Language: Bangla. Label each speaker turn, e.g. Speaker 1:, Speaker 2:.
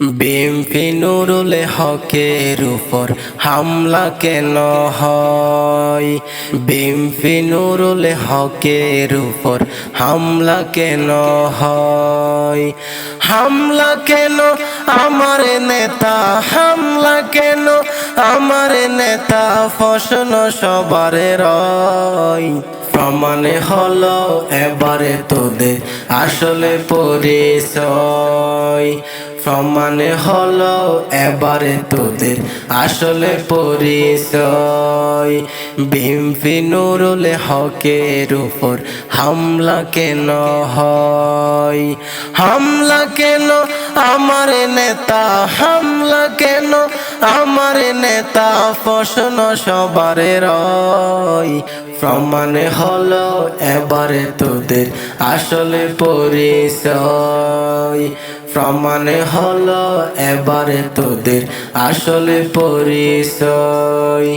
Speaker 1: বিএমপি নুরুল হকের উপর হামলা কেন হয়? বিএমপি নুরুল হকের উপর হামলা কেন হয়? হামলা কেন আমার নেতা? হামলা কেন আমার নেতা? ফসন সবার রয়। প্রমাণে হলো এবারে তোদের আসলে পরিচয়। প্রমাণে হলো এবারে তোদের আসলে পরিচয়। বিম্পি নুরুল হকের উপর হামলা কেন হয়? হামলা কেন আমার নেতা? হামলা কেন আমার নেতা? প্রশ্ন সবার রয়। প্রমাণে হলো এবারে তোদের আসলে পরিচয়। প্রমাণে হলো এবারে তোদের আসলে পরিচয়।